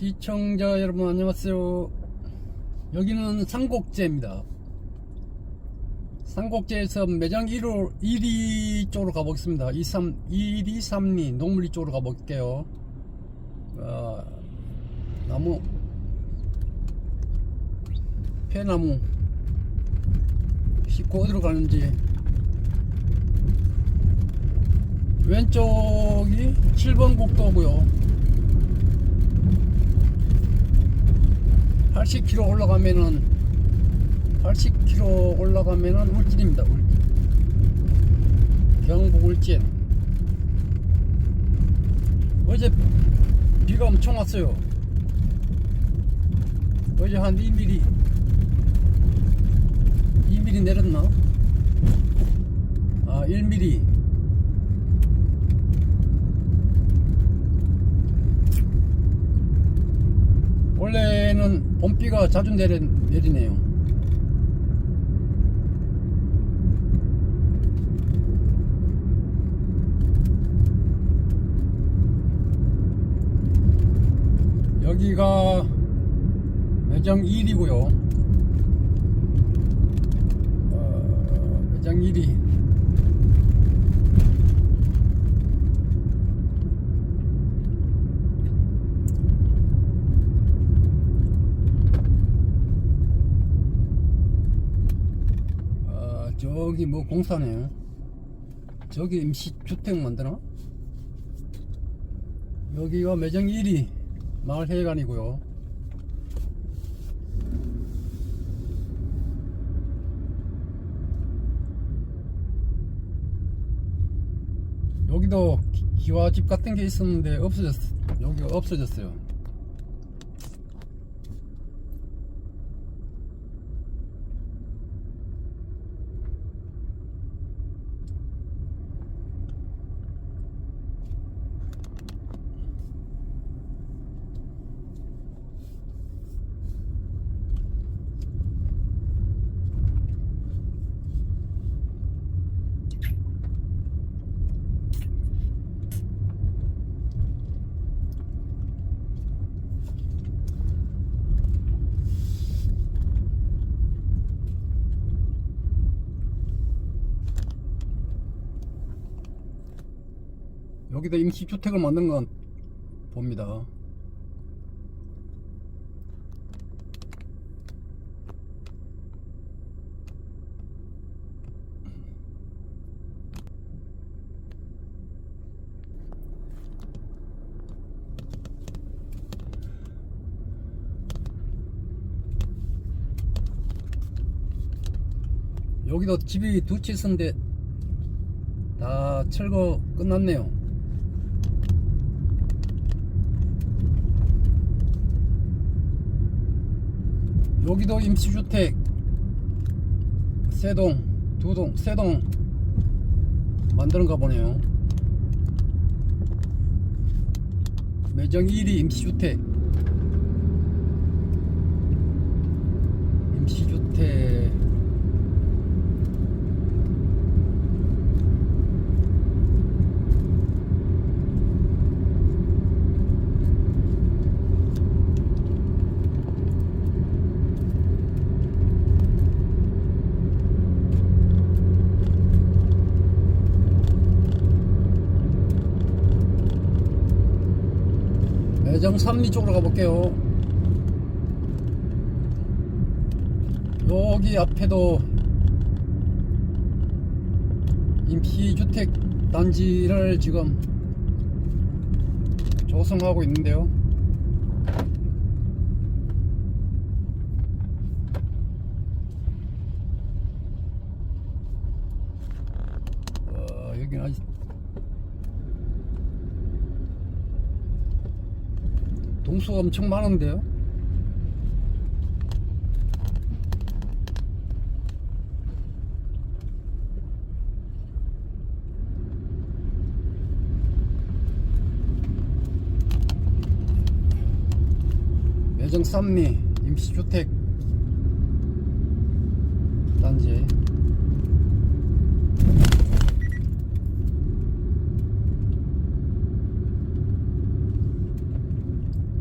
시청자 여러분 안녕하세요. 여기는 삼곡제입니다. 삼곡제에서 매장 1호 1위 쪽으로 가보겠습니다. 23, 1위 3리 농물리 쪽으로 가볼게요. 어, 나무 폐나무 싣고 어디로 가는지 왼쪽이 7번 국도고요 80km 올라가면은 80km 올라가면은 울진입니다 울진. 경북 울진. 어제 비가 엄청 왔어요. 어제 한 2mm 2mm 내렸나? 아 1mm 원래는 봄비가 자주 내리, 내리네요. 여기가 매장 1이고요. 어, 매장 1위. 아, 저기 뭐 공사네. 저기 임시주택 만드나? 여기가 매장 1위 마을회관이고요. 여기도 기- 기와집 같은 게 있었는데 없어졌, 여기가 없어졌어요. 여기다 임시주택을 만든 건 봅니다. 여기도 집이 두 채 있었는데 다 철거 끝났네요. 여기도 임시주택. 세동 두동 세동. 만드는가 보네요. 매정 1위 임시주택. 임시주택 매정 3리 쪽으로 가볼게요. 여기 앞에도 임시주택 단지를 지금 조성하고 있는데요. 어, 여기는 아직 동수가 엄청 많은데요. 매정 쌈리 임시주택 단지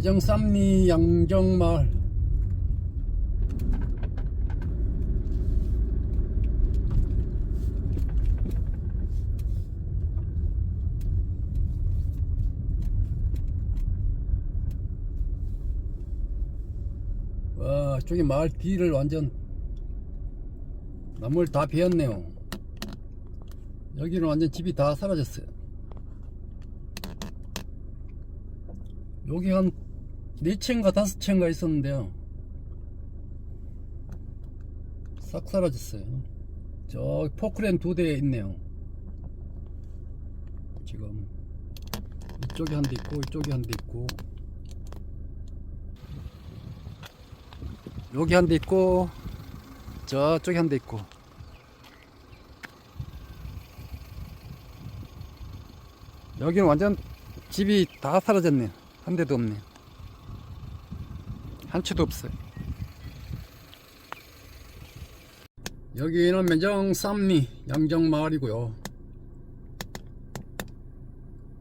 매정 쌈리 양정마을. 와 저기 마을 뒤를 완전 나물 다 베었네요. 여기는 완전 집이 다 사라졌어요. 여기 한 4채인가 5채인가 있었는데요. 싹 사라졌어요. 저 포크레인 두대 있네요. 지금 이쪽에 한 대 있고 이쪽에 한 대 있고. 여기 한 대 있고 저쪽에 한 대 있고. 여기는 완전 집이 다 사라졌네 한 대도 없네 한 채도 없어요. 여기는 매정 쌈리 양정마을이고요.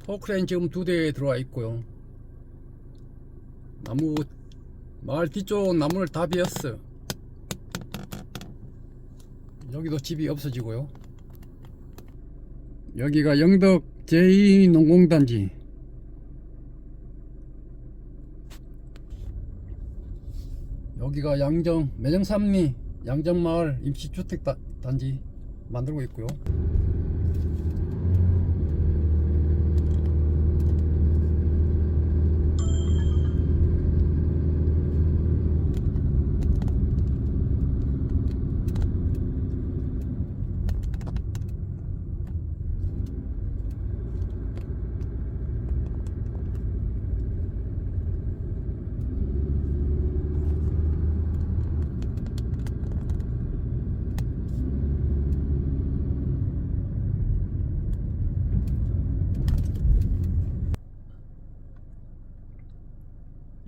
포크레인 지금 두 대 들어와 있고요. 나무 마을 뒤쪽 나무를 다 베었어요. 여기도 집이 없어지고요. 여기가 영덕 제2농공단지 여기가 양정 매정삼리 양정마을 임시주택단지 만들고 있고요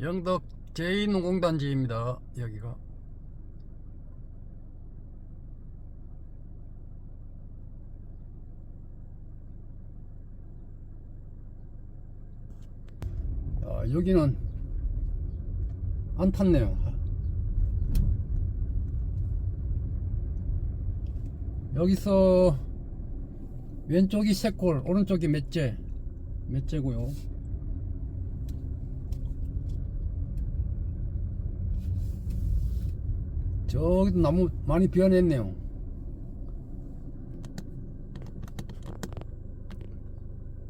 영덕 제2농공단지입니다. 여기가. 아, 여기는 안 탔네요. 여기서 왼쪽이 세골 오른쪽이 맷째 맷째고요 저기도 나무 많이 비어냈네요.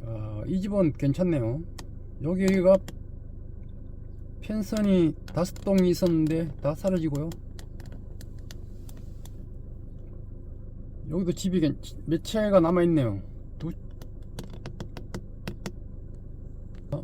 아, 이 집은 괜찮네요. 여기가 펜션이 다섯 동이 있었는데 다 사라지고요. 여기도 집이 괜- 몇 채가 남아있네요. 두, 어?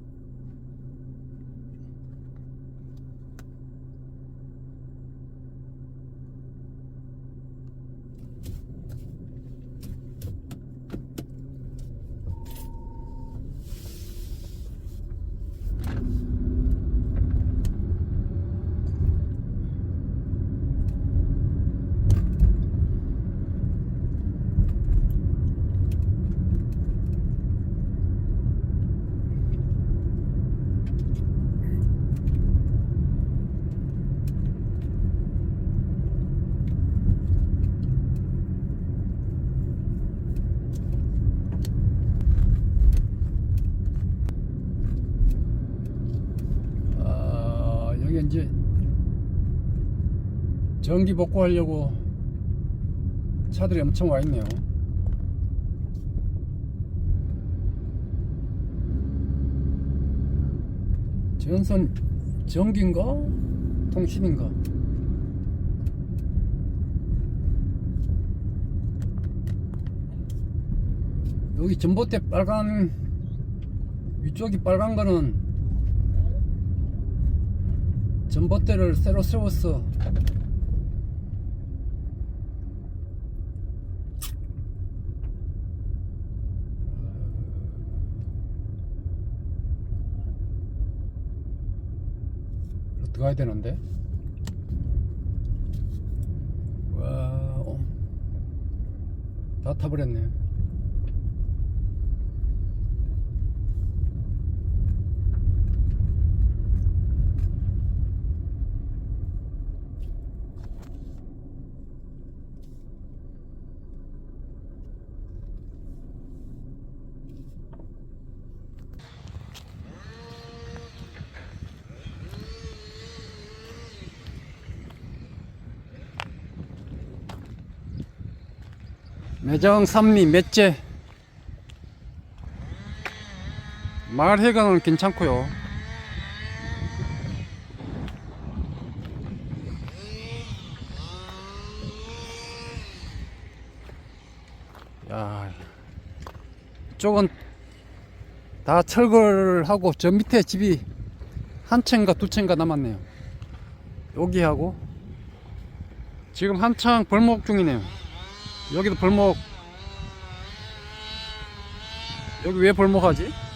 아, 여기 이제 전기 복구하려고 차들이 엄청 와 있네요. 전선 전기인가 통신인가? 여기 전봇대 빨간 위쪽이 빨간 거는 전봇대를 새로 세웠어. 들어가야 되는데. 와, 어. 다 타버렸네. 매정 삼리 맷째. 마을 해관은 괜찮고요. 야 이쪽은 다 철거를 하고 저 밑에 집이 한 채인가 두 채인가 남았네요. 여기하고 지금 한창 벌목 중이네요 여기도 벌목 여기 왜 벌목하지?